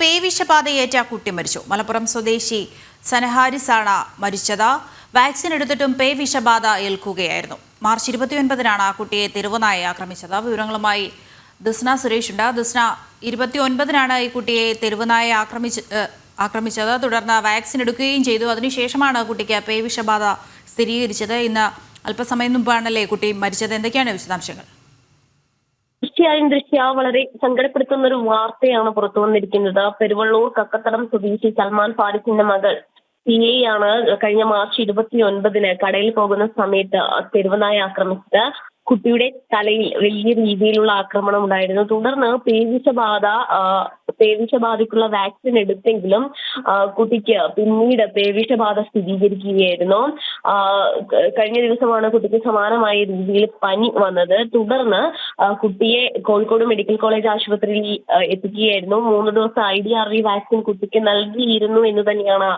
പേവിഷബാധയേറ്റ കുട്ടി മരിച്ചു. മലപ്പുറം സ്വദേശി സനഹാരിസാണ് മരിച്ചത്. വാക്സിൻ എടുത്തിട്ടും പേവിഷബാധ ഏൽക്കുകയായിരുന്നു. മാർച്ച് ഇരുപത്തിയൊൻപതിനാണ് ആ കുട്ടിയെ തെരുവുനായി ആക്രമിച്ചത്. വിവരങ്ങളുമായി ദിസ്ന സുരേഷ് ഉണ്ട്. ദിസ്ന ഇരുപത്തിയൊൻപതിനാണ് ഈ കുട്ടിയെ തെരുവുനായി ആക്രമിച്ച് ആക്രമിച്ചത്. തുടർന്ന് വാക്സിൻ എടുക്കുകയും ചെയ്തു. അതിനുശേഷമാണ് കുട്ടിക്ക് പേവിഷബാധ സ്ഥിരീകരിച്ചത്. ഇന്ന് അല്പസമയം മുമ്പാണല്ലേ കുട്ടി മരിച്ചത്. എന്തൊക്കെയാണ് വിശദാംശങ്ങൾ? തീർച്ചയായും ദൃശ്യ വളരെ സങ്കടപ്പെടുത്തുന്ന ഒരു വാർത്തയാണ് പുറത്തു വന്നിരിക്കുന്നത്. പെരുവള്ളൂർ കക്കത്തടം സ്വദേശി സൽമാൻ ഫാരിസിന്റെ മകൾ സിയയാണ് കഴിഞ്ഞ മാർച്ച് ഇരുപത്തി ഒൻപതിന് കടയിൽ പോകുന്ന സമയത്ത് തെരുവനായി ആക്രമിച്ചത്. കുട്ടിയുടെ തലയിൽ വലിയ രീതിയിലുള്ള ആക്രമണം ഉണ്ടായിരുന്നു. തുടർന്ന് പേവിഷബാധ പേവിഷബാധയ്ക്കുള്ള വാക്സിൻ എടുത്തെങ്കിലും കുട്ടിക്ക് പിന്നീട് പേവിഷബാധ സ്ഥിരീകരിക്കുകയായിരുന്നു. കഴിഞ്ഞ ദിവസമാണ് കുട്ടിക്ക് സമാനമായ രീതിയിൽ പനി വന്നത്. തുടർന്ന് കുട്ടിയെ കോഴിക്കോട് മെഡിക്കൽ കോളേജ് ആശുപത്രിയിൽ എത്തിക്കുകയായിരുന്നു. മൂന്ന് ദിവസം I D R V vaccine കുട്ടിക്ക് നൽകിയിരുന്നു എന്ന് തന്നെയാണ്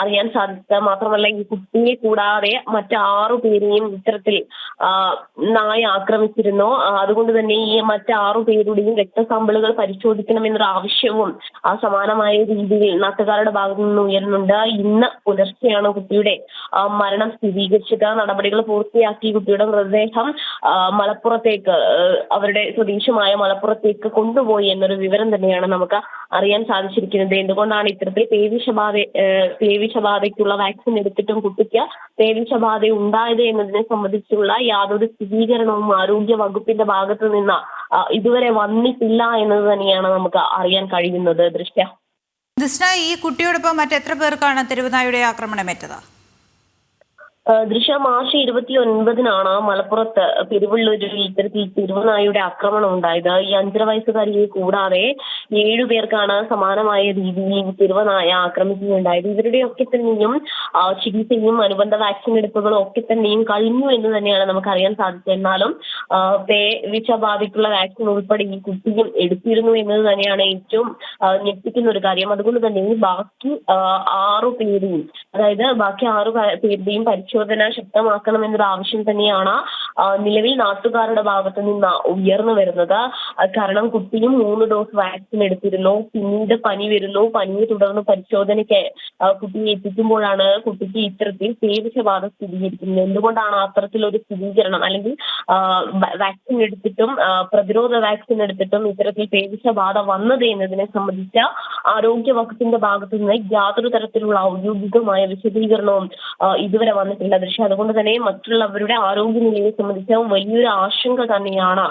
അറിയാൻ സാധിച്ചത്. മാത്രമല്ല ഈ കുട്ടിയെ കൂടാതെ മറ്റാറു പേരെയും ഇത്തരത്തിൽ നായ ആക്രമിച്ചിരുന്നു. അതുകൊണ്ട് തന്നെ ഈ മറ്റു മറ്റാറു പേരുടെയും രക്തസാമ്പിളുകൾ പരിശോധിക്കണമെന്നൊരു ആവശ്യവും ആ സമാനമായ രീതിയിൽ നാട്ടുകാരുടെ ഭാഗത്തു നിന്ന് ഉയരുന്നുണ്ട്. ഇന്ന് പുലർച്ചെയാണ് കുട്ടിയുടെ മരണം സ്ഥിരീകരിച്ചത്. നടപടികൾ പൂർത്തിയാക്കി കുട്ടിയുടെ മൃതദേഹം മലപ്പുറത്തേക്ക് അവരുടെ സ്വദേശമായ മലപ്പുറത്തേക്ക് കൊണ്ടുപോയി എന്നൊരു വിവരം തന്നെയാണ് നമുക്ക് അറിയാൻ സാധിച്ചിരിക്കുന്നത്. എന്തുകൊണ്ടാണ് ഇത്തരത്തിൽ പേവിഷബാധ പേവിഷബാധയ്ക്കുള്ള വാക്സിൻ എടുത്തിട്ടും കുട്ടിക്ക് പേവിഷബാധ ഉണ്ടായത് എന്നതിനെ സംബന്ധിച്ചുള്ള യാതൊരു സ്ഥിരീകരണവും ആരോഗ്യ വകുപ്പിന്റെ ഭാഗത്ത് നിന്ന് ഇതുവരെ വന്നിട്ടില്ല എന്നത് തന്നെയാണ് നമുക്ക് അറിയാൻ കഴിയുന്നത്. ദൃശ്യ. ദിസ്ന ഈ കുട്ടിയോടൊപ്പം മറ്റെത്ര പേർക്കാണ് തിരുവനായുടെ ആ, ദൃശ്യ മാർച്ച് ഇരുപത്തി ഒൻപതിനാണ് മലപ്പുറത്ത് പെരുവള്ളൂരിൽ ഇത്തരത്തിൽ തിരുവനായുടെ ആക്രമണം ഉണ്ടായത്. ഈ അഞ്ചര വയസ്സുകാരിയെ കൂടാതെ ഏഴു പേർക്കാണ് സമാനമായ രീതിയിൽ തിരുവനായ ആക്രമിക്കുകയുണ്ടായത്. ഇവരുടെയൊക്കെ തന്നെയും ചികിത്സയും അനുബന്ധ വാക്സിൻ എടുപ്പുകളും ഒക്കെ തന്നെയും കഴിഞ്ഞു എന്ന് തന്നെയാണ് നമുക്ക് അറിയാൻ സാധിച്ചത്. എന്നാലും ആ, പേ വിഷബാധയ്ക്കുള്ള വാക്സിൻ ഉൾപ്പെടെ ഈ കുട്ടിയും എടുത്തിരുന്നു എന്നത് തന്നെയാണ് ഏറ്റവും ഞെട്ടിക്കുന്ന ഒരു കാര്യം. അതുകൊണ്ട് തന്നെ ബാക്കി ആറു പേരെയും അതായത് ബാക്കി ആറു പേരുടെയും പരിശോധന ശക്തമാക്കണമെന്നൊരു ആവശ്യം തന്നെയാണ് നിലവിൽ നാട്ടുകാരുടെ ഭാഗത്തു നിന്ന് ഉയർന്നു വരുന്നത്. കാരണം കുട്ടിയും മൂന്ന് ഡോസ് വാക്സിൻ എടുത്തിരുന്നു. പിന്നീട് പനി വരുന്നു. പനിയെ തുടർന്ന് പരിശോധനയ്ക്ക് കുട്ടിയെ എത്തിക്കുമ്പോഴാണ് കുട്ടിക്ക് ഇത്തരത്തിൽ പേവിഷബാധ സ്ഥിരീകരിക്കുന്നത്. എന്തുകൊണ്ടാണ് അത്തരത്തിലൊരു സ്ഥിരീകരണം? അല്ലെങ്കിൽ വാക്സിൻ എടുത്തിട്ടും പ്രതിരോധ വാക്സിൻ എടുത്തിട്ടും ഇത്തരത്തിൽ പേവിഷബാധ വന്നത് എന്നതിനെ സംബന്ധിച്ച ആരോഗ്യ വകുപ്പിന്റെ ഭാഗത്തു നിന്ന് യാതൊരു തരത്തിലുള്ള ഔദ്യോഗികമായ വിശദീകരണവും ഇതുവരെ വന്നിട്ടില്ല. ദൃശ്യം. അതുകൊണ്ട് തന്നെ മറ്റുള്ളവരുടെ ആരോഗ്യനിലയെ സംബന്ധിച്ച വലിയൊരു ആശങ്ക തന്നെയാണ്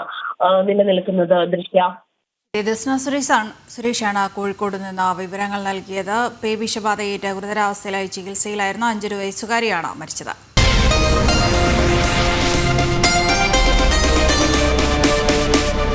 നിലനിൽക്കുന്നത് ദൃശ്യ. ദിസ്ന സുരേഷാണ് സുരേഷാണ് കോഴിക്കോട് നിന്ന് വിവരങ്ങൾ നൽകിയത്. പേവിഷബാധയേറ്റ് ഗുരുതരാവസ്ഥയിലായി ചികിത്സയിലായിരുന്ന അഞ്ചൊരു വയസ്സുകാരിയാണ് മരിച്ചത്.